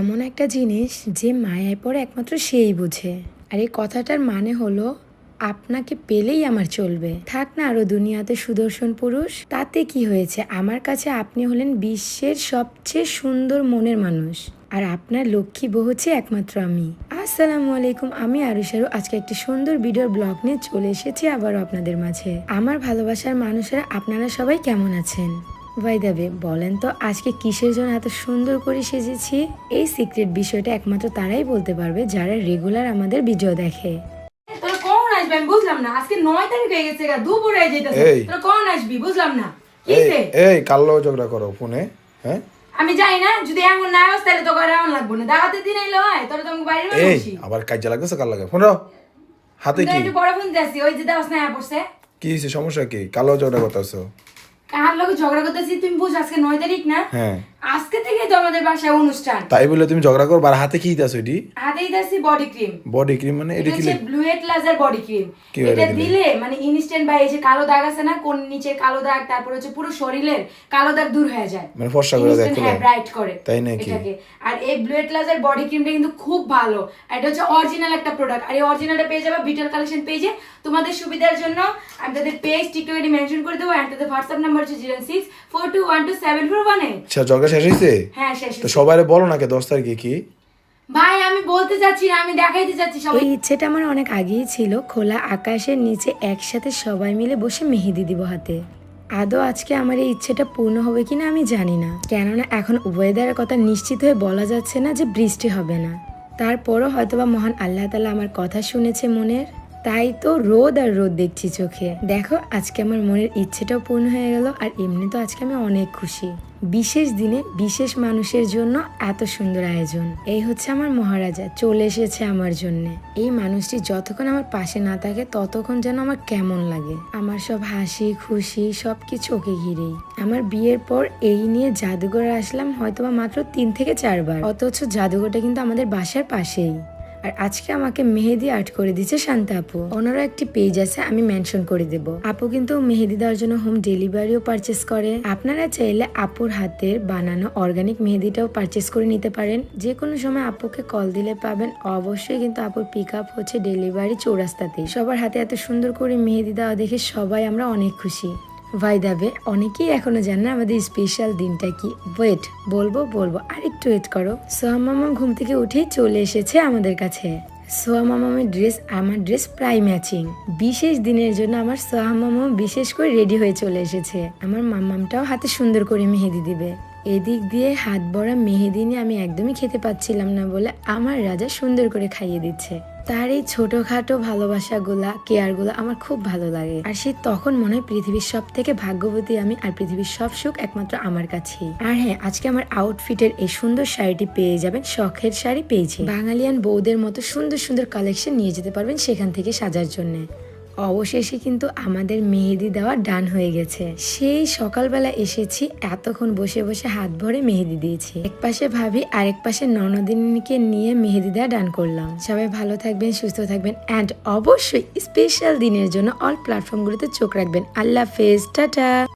এমন একটা জিনিস যে মায়ায় পড়ে একমাত্র সেই বুঝে। আর এই কথাটার মানে হলো, আপনাকে পেলেই আমার চলবে। থাক না আরও দুনিয়াতে সুদর্শন পুরুষ, তাতে কি হয়েছে? আমার কাছে আপনি হলেন বিশ্বের সবচেয়ে সুন্দর মনের মানুষ। আর আপনার লক্ষ্মী বউ হচ্ছে একমাত্র আমি। আসসালামু আলাইকুম, আমি আরুষারু আজকে একটি সুন্দর ভিডিওর ব্লগ নিয়ে চলে এসেছি আবারও আপনাদের মাঝে। আমার ভালোবাসার মানুষেরা, আপনারা সবাই কেমন আছেন? ভাই দেবে বলেন তো আজকে কিসের জন্য এত সুন্দর করে সেজেছি? এই সিক্রেট বিষয়টা একমাত্র তারাই বলতে পারবে যারা রেগুলার আমাদের ভিডিও দেখে। তোরা কখন আসবি আমি বুঝলাম না। আজকে নয় তারিখ হয়ে গেছে গা যেতেছে তোরা কখন আসবি বুঝলাম না। এই কিসে ঝগড়া করো ফোনে হ্যাঁ? আমি জানি না যদি এমন না আসতে তাহলে তোকে আর এমন লাগবো না। দাওয়াতের দিন এলো হয় তোরা তোমাকে বাড়ির এই আবার কাজে লাগতেছে কাল লাগে। ফোন রাও। হাতে কি? একটু বড় ফোন যাচ্ছি ওই যে দাওয়াস না পড়ছে। কি হয়েছে সমস্যা কি? কালো ঝগড়া করতেছো? কার লোক ঝগড়া করতেছি তুমি বুঝ আজকে নয় তারিখ না? হ্যাঁ। আজকে তো আমাদের বাসায় অনুষ্ঠান। তাই বলে তুমি ঝগড়া আর হাতে কি এটি? হাতেই দিয়েছি বডি ক্রিম বডি ক্রিম মানে এটা কি ব্লুয়েট লাজার বডি ক্রিম এটা দিলে? মানে ইনস্ট্যান্ট বা এই যে কালো দাগ আছে না কোন নিচে কালো দাগ তারপর হচ্ছে পুরো শরীরের কালো দাগ দূর হয়ে যায়। মানে ফর্সা করে দেখো হ্যাঁ ব্রাইট করে তাই নাকি? আর এই ব্লুয়েট লাজার বডি ক্রিমটা কিন্তু খুব ভালো। এটা হচ্ছে অরিজিনাল একটা প্রোডাক্ট আর এই অরিজিনালটা পেয়ে যাবে বিটাল কালেকশন পেজে তোমাদের সুবিধার জন্য আমি তাদের পেজ টিকটক মেনশন করে দেবো। আর তাদের হোয়াটসঅ্যাপ নাম্বার হচ্ছে zero six four two one two seven four one eight আচ্ছা ঝগড়া শেষ হয়েছে হ্যাঁ শেষ তো সবাই বলো না কে দশ তারিখে কি? ভাই আমি বলতে চাচ্ছি না আমি দেখাইতে চাচ্ছি সবাই এই ইচ্ছেটা আমার অনেক আগেই ছিল খোলা আকাশের নিচে একসাথে সবাই মিলে বসে মেহেদি দিব হাতে। আদৌ আজকে আমার এই ইচ্ছেটা পূর্ণ হবে কিনা আমি জানি না। কেননা এখন ওয়েদারের কথা নিশ্চিত হয়ে বলা যাচ্ছে না যে বৃষ্টি হবে না। তারপরও হয়তোবা মহান আল্লাহ তালা আমার কথা শুনেছে মনের। তাই তো রোদ আর রোদ দেখছি চোখে। দেখো, আজকে আমার মনের ইচ্ছেটাও পূর্ণ হয়ে গেল আর এমনি তো আজকে আমি অনেক খুশি। বিশেষ দিনে বিশেষ মানুষের জন্য এত সুন্দর আয়োজন। এই হচ্ছে আমার মহারাজা, চলে এসেছে আমার জন্য। এই মানুষটি যতক্ষণ আমার পাশে না থাকে, ততক্ষণ যেন আমার কেমন লাগে। আমার সব হাসি, খুশি সব কিছু ওকে ঘিরেই। আমার বিয়ের পর এই নিয়ে জাদুঘরে আসলাম হয়তোবা মাত্র তিন থেকে চারবার। অথচ জাদুঘরটা কিন্তু আমাদের বাসার পাশেই। আর আজকে আমাকে মেহেদি আর্ট করে দিচ্ছে শান্তা আপু। ওনারও একটি পেজ আছে, আমি মেনশন করে দেব। আপু কিন্তু মেহেদি দেওয়ার জন্য হোম ডেলিভারিও পারচেস করে। আপনারা চাইলে আপুর হাতের বানানো অর্গানিক মেহেদিটাও পারচেস করে নিতে পারেন। যে কোনো সময় আপুকে কল দিলে পাবেন। অবশ্যই কিন্তু আপুর পিক আপ হচ্ছে ডেলিভারি চৌরাস্তাতেই। সবার হাতে এত সুন্দর করে মেহেদি দেওয়া দেখে সবাই আমরা অনেক খুশি। ভাই দাবে অনেকেই এখনও জানে আমাদের স্পেশাল দিনটা কি। ওয়েট বলব বলব আর একটু ওয়েট করো। সোহা মামা ঘুম থেকে উঠেই চলে এসেছে আমাদের কাছে। সোহা মামামের ড্রেস আমার ড্রেস প্রায় ম্যাচিং বিশেষ দিনের জন্য আমার সোহা মামা বিশেষ করে রেডি হয়ে চলে এসেছে। আমার মামামটাও হাতে সুন্দর করে মেহেদি দিবে। এদিক দিয়ে হাত ভরা মেহেদি নিয়ে আমি একদমই খেতে পাচ্ছিলাম না বলে আমার রাজা সুন্দর করে খাইয়ে দিচ্ছে। তার এই ছোটখাটো ভালোবাসাগুলা, কেয়ারগুলো আমার খুব ভালো লাগে। আর সে তখন মনে হয় পৃথিবীর সব থেকে ভাগ্যবতী আমি আর পৃথিবীর সব সুখ একমাত্র আমার কাছেই। আর হ্যাঁ আজকে আমার আউটফিটের এই সুন্দর শাড়িটি পেয়ে যাবেন, শখের শাড়ি পেয়েছি। বাঙালিয়ান বৌদের মতো সুন্দর সুন্দর কালেকশন নিয়ে যেতে পারবেন সেখান থেকে সাজার জন্য। অবশেষে কিন্তু আমাদের মেহেদি দেওয়া ডান হয়ে গেছে। সেই সকালবেলা এসেছি, এতক্ষণ বসে বসে হাত ভরে মেহেদি দিয়েছি। এক পাশে ভাবি, আরেক পাশে ননদিনীকে নিয়ে মেহেদি দেওয়া ডান করলাম। সবাই ভালো থাকবেন, সুস্থ থাকবেন অ্যান্ড অবশ্যই স্পেশাল দিনের জন্য অল প্ল্যাটফর্মগুলোতে চোখ রাখবেন। আল্লাহ ফেজ টাটা।